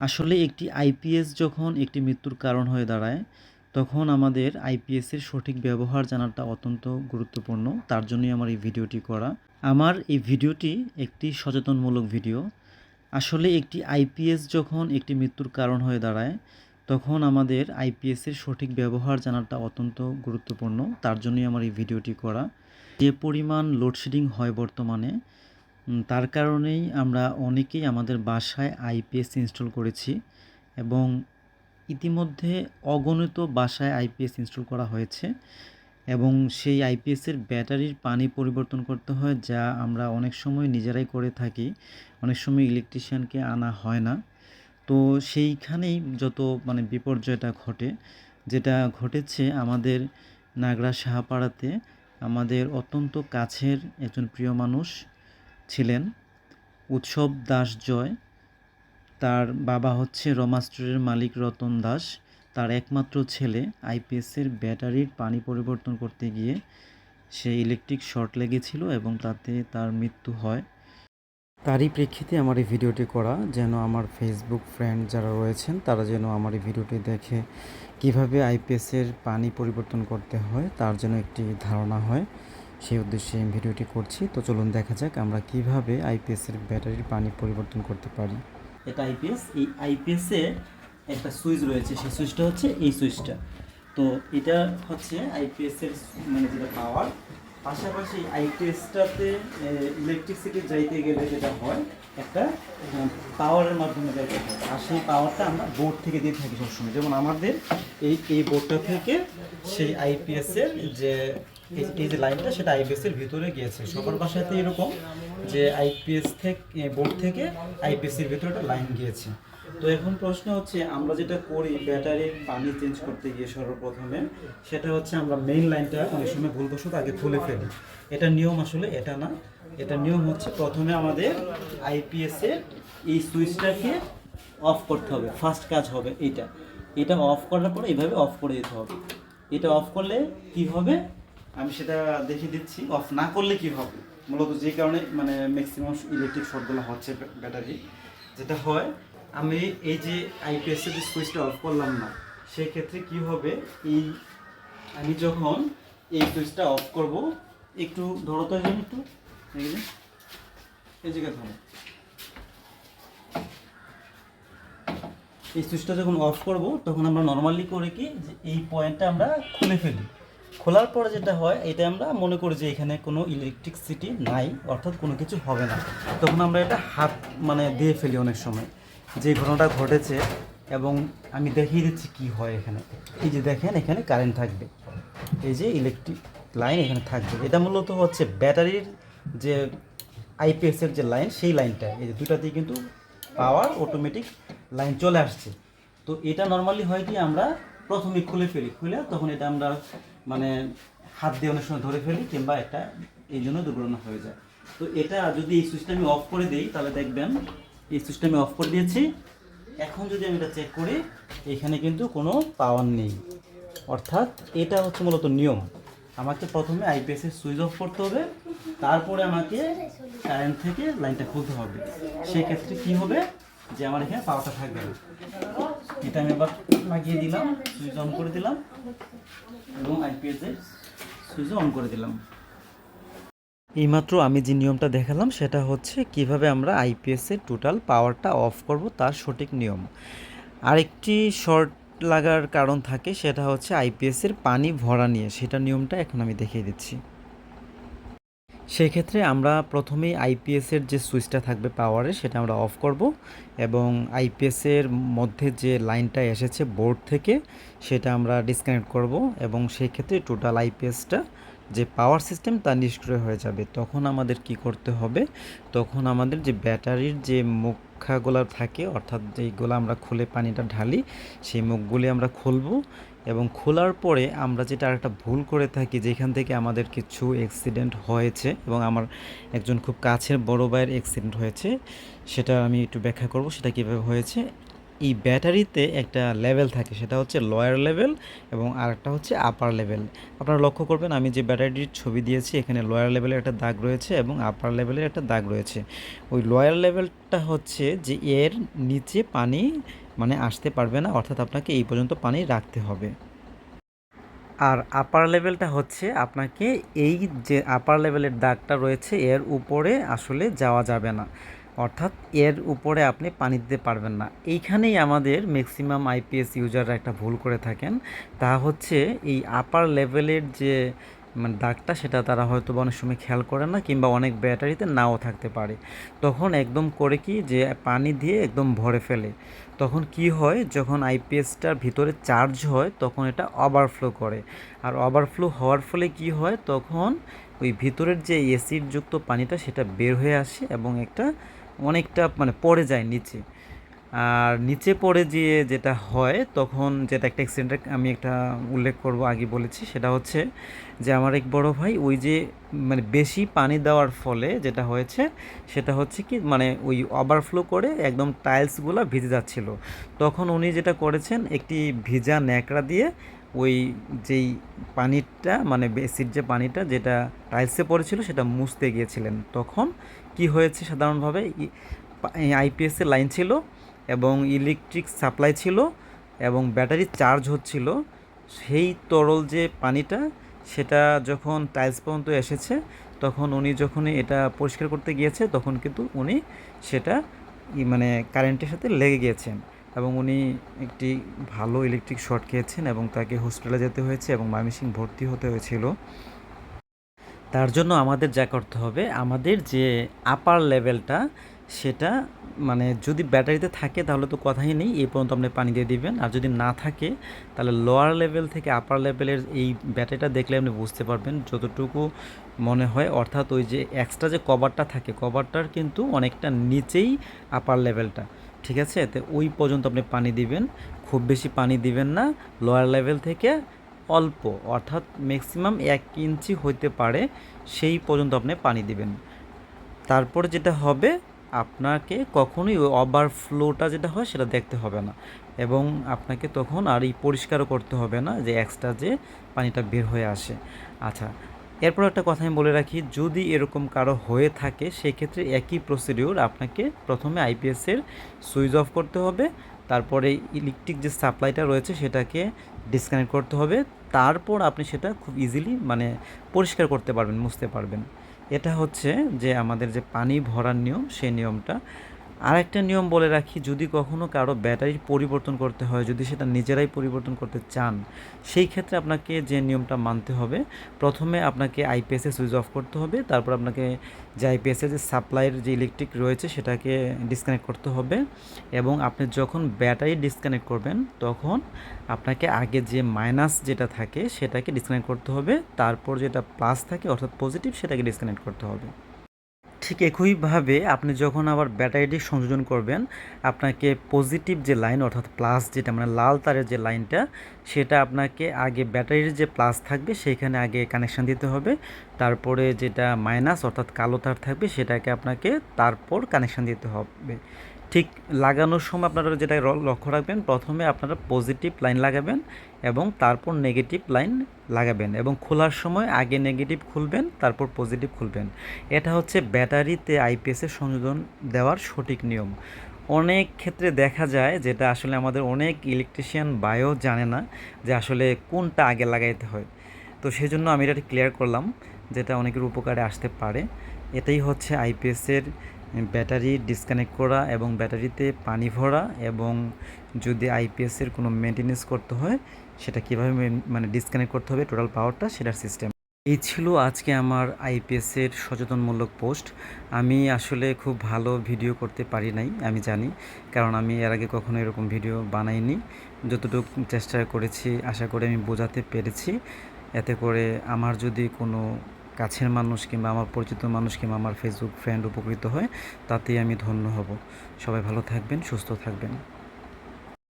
আসলে একটি আইপিএস যখন একটি মৃত্যুর কারণ হয়ে দাঁড়ায়, তখন আমাদের আইপিএসের সঠিক ব্যবহার জানাটা অত্যন্ত গুরুত্বপূর্ণ। তার জন্যই আমার এই ভিডিওটি করা। আমার এই ভিডিওটি একটি সচেতনমূলক ভিডিও। আসলে একটি আইপিএস যখন একটি মৃত্যুর কারণ হয়ে দাঁড়ায়, তখন আমাদের আইপিএসের সঠিক ব্যবহার জানাটা অত্যন্ত গুরুত্বপূর্ণ। তার জন্যই আমার এই ভিডিওটি করা। যে পরিমাণ লোডশেডিং হয় বর্তমানে, তার কারণেই আমরা অনেকেই আমাদের বাসায় আইপিএস ইনস্টল করেছি এবং ইতিমধ্যে অগণিত বাসায় আইপিএস ইনস্টল করা হয়েছে এবং সেই আইপিএসের ব্যাটারির পানি পরিবর্তন করতে হয় যা আমরা অনেক সময় নিজেরাই করে থাকি। অনেক সময় ইলেকট্রিশিয়ানকে আনা হয় না। তো সেইখানেই যত মানে বিপর্যয়টা ঘটে, যেটা ঘটেছে আমাদের নাগড়া সাহাপাড়াতে আমাদের অত্যন্ত কাছের একজন প্রিয় মানুষ ছিলেন উৎসব দাস জয়। তার বাবা হচ্ছে রমা স্টোরের মালিক রতন দাস। তার একমাত্র ছেলে আইপিএসের ব্যাটারির পানি পরিবর্তন করতে গিয়ে সে ইলেকট্রিক শর্ট লেগেছিল এবং তাতে তার মৃত্যু হয়। তারই প্রেক্ষিতে আমার এই ভিডিওটি করা, যেন আমার ফেসবুক ফ্রেন্ড যারা রয়েছেন, তারা যেন আমার এই ভিডিওটি দেখে কীভাবে আইপিএসের পানি পরিবর্তন করতে হয়, তার যেন একটি ধারণা হয়। সেই উদ্দেশ্যে এই ভিডিওটি করছি। তো চলুন দেখা যাক আমরা কীভাবে আইপিএসের ব্যাটারির পানি পরিবর্তন করতে পারি। এটা আইপিএস এই আইপিএসে একটা সুইচ রয়েছে, সেই সুইচটা হচ্ছে এই সুইচটা তো এটা হচ্ছে আইপিএসের মানে যেটা পাওয়ার, পাশাপাশি আইপিএসটাতে ইলেকট্রিসিটি যাইতে গেলে যেটা হয়, একটা পাওয়ারের মাধ্যমে যাইতে হয় আর সেই পাওয়ারটা আমরা বোর্ড থেকে দিয়ে থাকি সবসময় যেমন আমাদের এই এই বোর্ডটা থেকে সেই আইপিএসের যে এই যে লাইনটা, সেটা আইপিএস এর ভিতরে গিয়েছে। সবার বাসাতে এরকম যে আইপিএস থেকে বোর্ড থেকে আইপিএস এর ভিতরে একটা লাইন গিয়েছে। তো এখন প্রশ্ন হচ্ছে, আমরা যেটা করি ব্যাটারির পানি চেঞ্জ করতে গিয়ে সর্বপ্রথমে, সেটা হচ্ছে আমরা মেইন লাইনটা অনেক সময় ভুলবশত আগে খুলে ফেলি। এটা নিয়ম আসলে এটা না। এটা নিয়ম হচ্ছে প্রথমে আমাদের আইপিএস এর এই সুইচটাকে অফ করতে হবে। ফার্স্ট কাজ হবে এটা এটা অফ করার পরে এইভাবে অফ করে দিতে হবে। এটা অফ করলে কি হবে? আমি সেটা দেখিয়ে দিচ্ছি। অফ না করলে কি হবে? মূলত যে কারণে মানে ম্যাক্সিমাম ইলেকট্রিক শর্টগুলো হচ্ছে ব্যাটারি যেটা হয়, আমি এই যে আইপিএস এর সুইচটা অফ করলাম না সেই ক্ষেত্রে কি হবে? এই আমি যখন এই সুইচটা অফ করব, একটু ধরো তো একজন একটু এই যে জায়গায় ধরো। এই সুইচটা যখন অফ করব, তখন আমরা নর্মালি করে কি? যে এই পয়েন্টটা আমরা খুলে ফেলি। খোলার পরে যেটা হয় এটা আমরা মনে করি যে এখানে কোনো ইলেকট্রিসিটি নাই, অর্থাৎ কোনো কিছু হবে না। তখন আমরা এটা হাত মানে দিয়ে ফেলি অনেক সময়। যে ঘটনাটা ঘটেছে এবং আমি দেখিয়ে দিচ্ছি কি হয় এখানে। এই যে দেখেন, এখানে কারেন্ট থাকবে। এই যে ইলেকট্রিক লাইন এখানে থাকবে। এটা মূলত হচ্ছে ব্যাটারির যে আইপিএসের যে লাইন সেই লাইনটা এই যে দুটাতেই কিন্তু পাওয়ার অটোমেটিক লাইন চলে আসছে। তো এটা নর্মালি হয় কি, আমরা প্রথমে খুলে ফেলি। খুলে তখন এটা আমরা মানে হাত দিয়ে অনেক সময় ধরে ফেলি কিংবা একটা এই জন্য দুর্ঘটনা হয়ে যায়। তো এটা যদি এই সুইচটা আমি অফ করে দিই, তাহলে দেখবেন এই সুইচটা আমি অফ করে দিয়েছি। এখন যদি আমি এটা চেক করি, এখানে কিন্তু কোনো পাওয়ার নেই। অর্থাৎ এটা হচ্ছে মূলত নিয়ম। আমাকে প্রথমে আইপিএস এর সুইচ অফ করতে হবে, তারপরে আমাকে কারেন্ট থেকে লাইনটা খুলতে হবে। সেক্ষেত্রে কি হবে? যে আমার এখানে পাওয়ারটা থাকবে না। এটা আমি এবার লাগিয়ে দিলাম, সুইচ অন করে দিলাম এবং আইপিএস এর সুইচ অন করে দিলাম। এইমাত্র আমি যে নিয়মটা দেখালাম, সেটা হচ্ছে কীভাবে আমরা আইপিএসের টোটাল পাওয়ারটা অফ করব তার সঠিক নিয়ম। আরেকটি শর্ট লাগার কারণ থাকে, সেটা হচ্ছে আইপিএসের পানি ভরা নিয়ে। সেটা নিয়মটা এখন আমি দেখিয়ে দিচ্ছি। সেক্ষেত্রে আমরা প্রথমেই আইপিএসের যে সুইচটা থাকবে পাওয়ারে, সেটা আমরা অফ করব এবং আইপিএসের মধ্যে যে লাইনটা এসেছে বোর্ড থেকে, সেটা আমরা ডিসকানেক্ট করব এবং সেই ক্ষেত্রে টোটাল আইপিএসটা যে পাওয়ার সিস্টেম, তা নিষ্ক্রিয় হয়ে যাবে। তখন আমাদের কি করতে হবে? তখন আমাদের যে ব্যাটারির যে মুখাগুলো থাকে, অর্থাৎ যেইগুলো আমরা খুলে পানিটা ঢালি, সেই মুখগুলি আমরা খুলবো এবং খোলার পরে আমরা যেটা আরেকটা ভুল করে থাকি, যেখান থেকে আমাদের কিছু অ্যাক্সিডেন্ট হয়েছে এবং আমার একজন খুব কাছের বড় ভাইয়ের অ্যাক্সিডেন্ট হয়েছে, সেটা আমি একটু ব্যাখ্যা করব, সেটা কীভাবে হয়েছে। এই ব্যাটারিতে একটা লেভেল থাকে, সেটা হচ্ছে লয়ার লেভেল এবং আরেকটা হচ্ছে আপার লেভেল আপনারা লক্ষ্য করবেন, আমি যে ব্যাটারিটির ছবি দিয়েছি, এখানে লয়ার লেভেলের একটা দাগ রয়েছে এবং আপার লেভেলের একটা দাগ রয়েছে। ওই লয়ার লেভেলটা হচ্ছে যে এর নিচে পানি মানে আসতে পারবে না, অর্থাৎ আপনাকে এই পর্যন্ত পানি রাখতে হবে। আর আপার লেভেলটা হচ্ছে আপনাকে এই যে আপার লেভেলের দাগটা রয়েছে, এর উপরে আসলে যাওয়া যাবে না। অর্থাৎ এর উপরে আপনি পানি দিতে পারবেন না। এইখানেই আমাদের ম্যাক্সিমাম আইপিএস ইউজাররা একটা ভুল করে থাকেন। তা হচ্ছে এই আপার লেভেলের যে মানে দাগটা সেটা তারা হয়তো অনেক সময় খেয়াল করে না কিংবা অনেক ব্যাটারিতে নাও থাকতে পারে। তখন একদম করে কি যে পানি দিয়ে একদম ভরে ফেলে। তখন কি হয় যখন আইপিএসটার ভিতরে চার্জ হয় তখন এটা ওভারফ্লো করে। আর ওভারফ্লো হওয়ার ফলে কি হয়? তখন ওই ভিতরের যে এসিড যুক্ত পানিটা সেটা বের হয়ে আসে এবং একটা অনেকটা মানে পড়ে যায় নিচে। আর নিচে পড়ে গিয়ে যেটা হয়, তখন যেটা একটা অ্যাক্সিডেন্টের আমি একটা উল্লেখ করব আগে বলেছি, সেটা হচ্ছে যে আমার এক বড় ভাই ওই যে মানে বেশি পানি দেওয়ার ফলে যেটা হয়েছে, সেটা হচ্ছে কি মানে ওই ওভারফ্লো করে একদম টাইলসগুলো ভিজে যাচ্ছিল। তখন উনি যেটা করেছেন, একটি ভিজা ন্যাকড়া দিয়ে ওই যেই পানিটা মানে বেসির যে পানিটা যেটা টাইলসে পড়েছিল, সেটা মুছতে গিয়েছিলেন। তখন কি হয়েছে সাধারণভাবে? আইপিএসের লাইন ছিল এবং ইলেকট্রিক সাপ্লাই ছিল এবং ব্যাটারি চার্জ হচ্ছিল, সেই তরল যে পানিটা, সেটা যখন টাইলস পর্যন্ত এসেছে, তখন উনি যখন এটা পরিষ্কার করতে গিয়েছে, তখন কিন্তু উনি সেটা মানে কারেন্টের সাথে লেগে গিয়েছেন এবং উনি একটি ভালো ইলেকট্রিক শর্ট খেয়েছেন এবং তাকে হসপিটালে যেতে হয়েছে এবং ময়মনসিং ভর্তি হতে হয়েছিল। তার জন্য আমাদের যা করতে হবে, আমাদের যে আপার লেভেলটা সেটা মানে যদি ব্যাটারিতে থাকে তাহলে তো কথাই নেই, এই পর্যন্ত আপনি পানি দিয়ে দিবেন। আর যদি না থাকে, তাহলে লোয়ার লেভেল থেকে আপার লেভেলের এই ব্যাটারিটা দেখলে আপনি বুঝতে পারবেন যতটুকু মনে হয়। অর্থাৎ ওই যে এক্সট্রা যে কভারটা থাকে কভারটার কিন্তু অনেকটা নিচেই আপার লেভেলটা ঠিক আছে? তো ওই পর্যন্ত আপনি পানি দিবেন। খুব বেশি পানি দিবেন না লোয়ার লেভেল থেকে অল্প, অর্থাৎ ম্যাক্সিমাম এক ইঞ্চি হইতে পারে, সেই পর্যন্ত আপনি পানি দিবেন। তারপরে যেটা হবে আপনাকে কখনোই ওভারফ্লোটা যেটা হয় সেটা দেখতে হবে না। এবং আপনাকে তখন আর এই পরিষ্কারও করতে হবে না যে এক্সট্রা যে পানিটা বের হয়ে আসে। আচ্ছা এরপর একটা কথা আমি বলে রাখি, যদি এরকম কারও হয়ে থাকে, সেক্ষেত্রে একই প্রসিডিউর আপনাকে প্রথমে আইপিএসের সুইচ অফ করতে হবে, তারপরে ইলেকট্রিক যে সাপ্লাইটা রয়েছে সেটাকে ডিসকানেক্ট করতে হবে, তারপর আপনি সেটা খুব ইজিলি মানে পরিষ্কার করতে পারবেন, মুছতে পারবেন। এটা হচ্ছে যে আমাদের যে পানি ভরার নিয়ম সেই নিয়মটা আরেকটা নিয়ম বলে রাখি, যদি কখনও কারও ব্যাটারি পরিবর্তন করতে হয়, যদি সেটা নিজেরাই পরিবর্তন করতে চান, সেই ক্ষেত্রে আপনাকে যে নিয়মটা মানতে হবে, প্রথমে আপনাকে আইপিএসে সুইচ অফ করতে হবে, তারপর আপনাকে যে আইপিএসের যে সাপ্লাইয়ের যে ইলেকট্রিক রয়েছে, সেটাকে ডিসকানেক্ট করতে হবে এবং আপনি যখন ব্যাটারি ডিসকানেক্ট করবেন, তখন আপনাকে আগে যে মাইনাস যেটা থাকে, সেটাকে ডিসকানেক্ট করতে হবে, তারপর যেটা প্লাস থাকে, অর্থাৎ পজিটিভ সেটাকে ডিসকানেক্ট করতে হবে। ঠিক একইভাবে আপনি যখন আবার ব্যাটারিটি সংযোজন করবেন, আপনাকে পজিটিভ যে লাইন অর্থাৎ প্লাস যেটা মানে লাল তারের যে লাইনটা সেটা আপনাকে আগে ব্যাটারির যে প্লাস থাকবে সেইখানে আগে কানেকশান দিতে হবে। তারপরে যেটা মাইনাস অর্থাৎ কালো তার থাকবে, সেটাকে আপনাকে তারপর কানেকশান দিতে হবে। ঠিক লাগানোর সময় আপনারা যেটা লক্ষ্য রাখবেন, প্রথমে আপনারা পজিটিভ লাইন লাগাবেন এবং তারপর নেগেটিভ লাইন লাগাবেন এবং খোলার সময় আগে নেগেটিভ খুলবেন, তারপর পজিটিভ খুলবেন। এটা হচ্ছে ব্যাটারিতে আইপিএসের সংযোজন দেওয়ার সঠিক নিয়ম। অনেক ক্ষেত্রে দেখা যায় যেটা আসলে আমাদের অনেক ইলেকট্রিশিয়ান বায়ো জানে না যে আসলে কোনটা আগে লাগাইতে হয়। তো সেই জন্য আমি এটা ক্লিয়ার করলাম, যেটা অনেকের উপকারে আসতে পারে। এটাই হচ্ছে আইপিএসের ব্যাটারি ডিসকানেক্ট করা এবং ব্যাটারিতে পানি ভরা এবং যদি আইপিএসের কোনো মেনটেনেন্স করতে হয়, সেটা কীভাবে মানে ডিসকানেক্ট করতে হবে টোটাল পাওয়ারটা সেটার সিস্টেম এই ছিল আজকে আমার আইপিএসের সচেতনমূলক পোস্ট আমি আসলে খুব ভালো ভিডিও করতে পারি নাই, আমি জানি, কারণ আমি এর আগে কখনো এরকম ভিডিও বানাইনি। যতটুকু চেষ্টা করেছি, আশা করে আমি বোঝাতে পেরেছি। এতে করে আমার যদি কোনো কাছের মানুষ কিংবা আমার পরিচিত মানুষ কিংবা আমার ফেসবুক ফ্রেন্ড উপকৃত হয় তাতেই আমি ধন্য হব। সবাই ভালো থাকবেন, সুস্থ থাকবেন।